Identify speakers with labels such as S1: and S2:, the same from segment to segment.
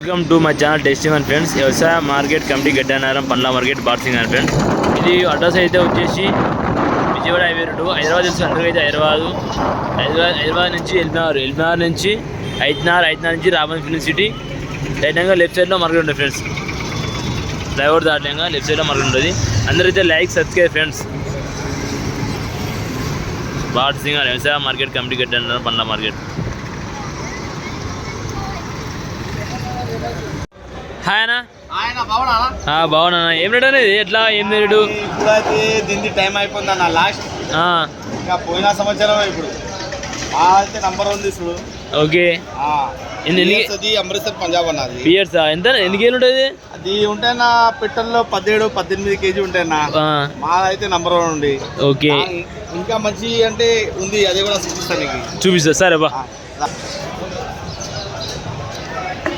S1: Welcome to my channel టెస్టిమన్ friends వ్యవసాయ market committee Gaddiannaram పండ్ల మార్కెట్ బార్సింగ్ అని ఫ్రెండ్స్ ఇది అడ్రస్ అయితే వచ్చేసి విజయవాడ హైవే రోడ్డు హైదరాబాద్ తెలుసు అందరికీ అయితే హైదరాబాద్. హైదరాబాద్ హైదరాబాద్ నుంచి ఎల్మినార్ ఎల్మినార్ నుంచి ఐదునార్ ఐదునార్ నుంచి రామన్ ఫిలిం సిటీ. రైట్గా లెఫ్ట్ సైడ్లో మార్కెట్ ఉంటుంది ఫ్రెండ్స్ డ్రైవర్ దాటంగా లెఫ్ట్ సైడ్లో మార్కెట్ ఉంటుంది. అందరైతే లైక్ సబ్స్క్రైబ్ ఫ్రెండ్స్ బార్సింగ్ వ్యవసాయ మార్కెట్ కమిటీ గడ్డనారం పండ్ల మార్కెట్ హాయ్ అన్న.
S2: ఆయన బావునా
S1: ఆ, బాగున్నా ఏం రేట్ అనేది? ఎట్లా? ఏం రేటు
S2: ఇప్పుడైతే దీనికి టైం అయిపోయింది అన్న లాస్ట్ ఇంకా పోయిన సంవత్సరం ఇప్పుడు. అయితే నంబర్ వన్ తీసుడు.
S1: ఓకే.
S2: అమృత్సర్ పంజాబ్ అన్నది
S1: పియర్స్ ఎంత ఎన్ని కేజీలు ఉంటుంది?
S2: అది ఉంటే నా పెట్టల్లో పదిహేడు పద్దెనిమిది కేజీ ఉంటాయి నా
S1: ఆ,
S2: మాదైతే నంబర్ వన్ ఉంది.
S1: ఓకే.
S2: ఇంకా మంచి అంటే ఉంది అది కూడా చూపిస్తాను నీకు.
S1: చూపిస్తా సరే బా.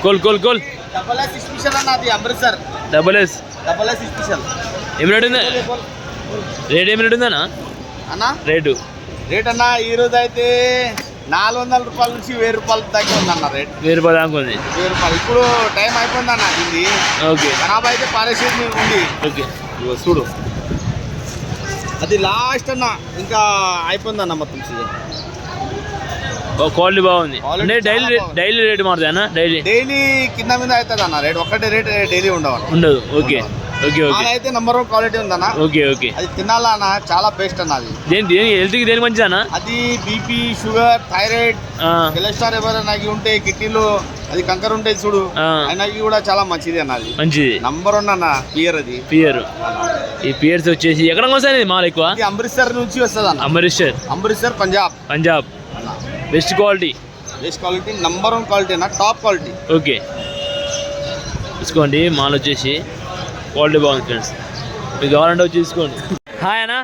S1: కోల్ కోల్ కోల్.
S2: డబల్ ఎస్ స్పెషల్ అన్న అది Amritsar
S1: double S
S2: double S special
S1: ఏం రేట్ ఉంది? రేట్ ఏం రేట్ ఉందన్నా?
S2: అన్న?
S1: రేటు
S2: రేట్ అన్న ఈ రోజు అయితే నాలుగు వందల రూపాయల నుంచి వెయ్యి రూపాయల దాకా ఉందన్న రేట్
S1: వెయ్యి రూపాయలు దాకా ఉంది.
S2: వెయ్యి రూపాయలు. ఇప్పుడు టైం అయిపోయింది అన్న ఇది.
S1: ఓకే.
S2: ఖరాబ్ అయితే పారేసేది ఉంది
S1: ఓకే.
S2: చూడు. అది లాస్ట్ అన్న ఇంకా అయిపోయిందన్న మొత్తం సీజన్
S1: క్వాలిటీ బాగుంది. అంటే డైలీ. డైలీ రేట్ మారుతాయి అన్న? డైలీ
S2: డైలీ కింద మీద అవుతుంది అన్న రేట్ ఒక్కటే రేట్ డైలీ ఉండవు
S1: ఉండదు. ఓకే ఓకే ఓకే
S2: అయితే నంబర్ వన్ క్వాలిటీ ఉందన్న.
S1: ఓకే ఓకే
S2: అది తినాలా అన్న? చాలా బెస్ట్ అన్న అది.
S1: దేని దేని హెల్త్కి దేని మంచిదన్నా
S2: అది బీపీ షుగర్ థైరాయిడ్ కొలెస్ట్రాల్ ఎవరైనా ఉంటే కిడ్నీలో అది కంకర ఉంటే చూడు. ఆయనకి కూడా చాలా మంచిది అన్న అది.
S1: మంచిది.
S2: నంబర్ వన్ అన్న క్లియర్ అది.
S1: పియర్ ఈ పియర్స్ వచ్చేసి ఎక్కడ వస్తాయి మాల్ ఎక్కువ?
S2: అమృత్సర్ నుంచి వస్తుంది అన్న
S1: Amritsar.
S2: Amritsar Punjab.
S1: Punjab. Best quality
S2: best quality number one quality అన్న టాప్ క్వాలిటీ
S1: ఓకే తీసుకోండి మాల్ వచ్చేసి క్వాలిటీ బాగుంది ఫ్రెండ్స్ మీకు కావాలంటే వచ్చి తీసుకోండి. హాయ్ అన్న.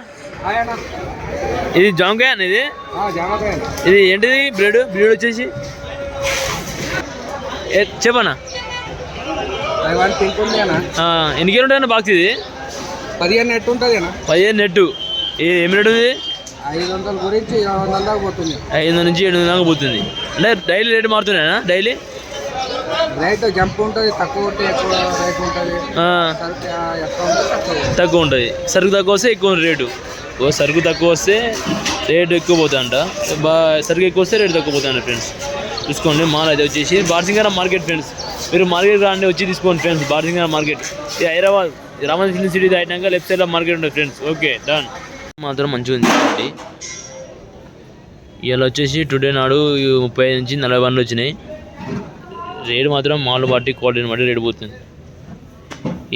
S1: ఇది జామకాయ అన్న ఇది? ఇది ఏంటిది? బ్రెడ్ బ్రెడ్ వచ్చేసి? ఆ, ఎన్ని కేలు ఉంటాయన్న బాక్స్ ఇది?
S3: పదిహేను నెట్ ఉంటుంది అన్న.
S1: పదిహేను నెట్టు ఇది ఏం రేటు ఉంది?
S3: ఐదు వందల గురించి ఏడు వందల దాకా పోతుంది.
S1: ఐదు వందల నుంచి ఏడు వందల దాకా పోతుంది. అంటే డైలీ రేటు మారుతున్నాయనా డైలీ?
S3: రేట్ జంప్ ఉంటుంది తక్కువ ఉంటే ఎక్కువ రేట్ ఉంటుంది. తక్కువ ఉంటుంది.
S1: సరుకు తక్కువ వస్తే ఎక్కువ ఉంది రేటు. ఓ సరుకు తక్కువ వస్తే రేటు ఎక్కువ పోతుందంట. బా సరుకు ఎక్కువ వస్తే రేటు తక్కువ పోతుందంట ఫ్రెండ్స్. చూసుకోండి మాల్ అయితే వచ్చేసి బార్సింగారం మార్కెట్ ఫ్రెండ్స్. మీరు మార్కెట్ రాండి వచ్చి తీసుకోండి ఫ్రెండ్స్ బార్సింగారం మార్కెట్. ఇది హైదరాబాద్ రామన్ సిటీ దాటినాక లెఫ్ట్ సైడ్లో మార్కెట్ ఉంటుంది ఫ్రెండ్స్. Okay done. మాత్రం మంచిగా ఉంది అండి ఇవాళ వచ్చేసి టుడే నాడు ముప్పై ఐదు నుంచి నలభై బండ్లు వచ్చినాయి. రేటు మాత్రం మాల్ బట్టి క్వాలిటీని బట్టి రేటు పోతుంది.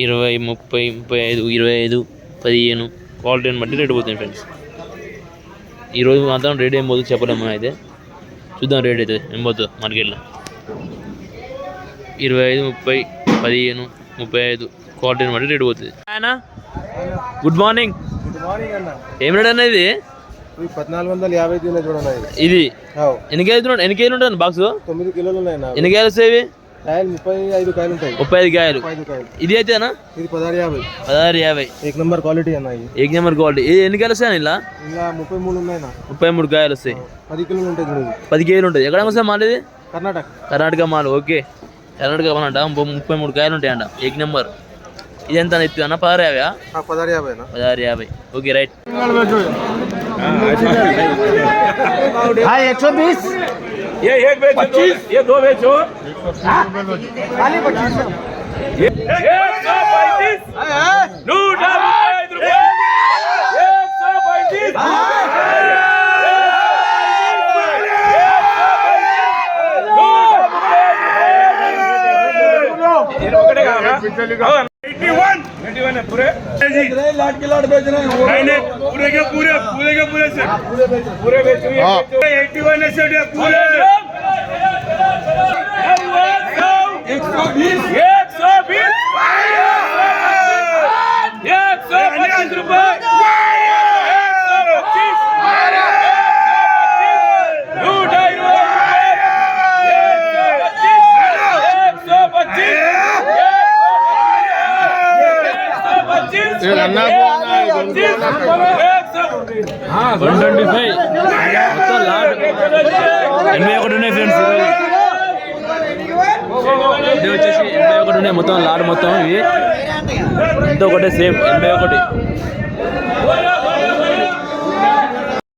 S1: ఇరవై ముప్పై ముప్పై ఐదు ఇరవై ఐదు పదిహేను క్వాలిటీని బట్టి రేటు పోతుంది ఫ్రెండ్స్ ఈరోజు మాత్రం రేట్ ఏం పోతుంది చెప్పలేము అయితే. చూద్దాం రేట్ అయితే ఏం పోతుందో మార్కెట్లో ఇరవై ఐదు ముప్పై పదిహేను ముప్పై ఐదు క్వాలిటీని బట్టి రేటు పోతుంది. ఆయన గుడ్ మార్నింగ్ ఏం రేట్ అన్న ఇది?
S3: పద్నాలుగు వందల యాభై ఇది.
S1: ఎన్ని కేజీలు ఉంటాయి ఎన్ని కేజీలు ఉంటుంది బాక్స్?
S3: తొమ్మిది కిలోలు ఉన్నాయి
S1: ఎన్ని కాయలు వస్తాయి
S3: ముప్పై ఐదు కాయలు ఉంటాయి.
S1: ముప్పై ఐదు కాయలు. ఇది అయితేనా
S3: ఇది పదహారు యాభై.
S1: పదహారు యాభై.
S3: ఏక్ నెంబర్ క్వాలిటీ అన్న ఇది.
S1: ఏక్ నెంబర్ క్వాలిటీ. ఇది ఎన్ని కాయలు వస్తాయి ఇలా?
S3: ఇంకా ముప్పై మూడు ఉన్నాయి
S1: ముప్పై మూడు కాయలు వస్తాయి.
S3: పది కిలోలు ఉంటాయి.
S1: పది కేజీలు ఉంటుంది ఎక్కడ వస్తాయి మాల్ ఇది?
S3: కర్ణాటక.
S1: కర్ణాటక మాల్. ఓకే. కర్ణాటక మాల్ అంట ముప్పై మూడు కాయలు ఉంటాయంట. ఏక్ నెంబర్. ఇదెంత ఇస్తుంది అన్న పదహారు యాభై
S3: పదహారు యాభై
S1: పదహారు యాభై ఓకే రైట్
S4: ये एक बेचो पच्चीस ये दो बेचो खाली पच्चीस एक सौ पैंतीस नौ रुपए एक सौ पैंतीस ఒకటే కాదా पूरे जी
S3: लाट के लाट बेच रहे हैं
S4: पूरे के पूरे पूरे के पूरे से। पूरे बेच पूरे बेच रहे हैं। 81 हाँ। है सेट पूरे। 120
S1: వన్ ట్వంటీ ఫైవ్ మొత్తం ఎనభై ఒకటి ఉన్నాయి ఫ్రెండ్స్ ఇది వచ్చేసి ఎనభై ఒకటి ఉన్నాయి మొత్తం లాడ్ మొత్తం ఇవి ఎంతో ఒకటే సేమ్ ఎనభై ఒకటి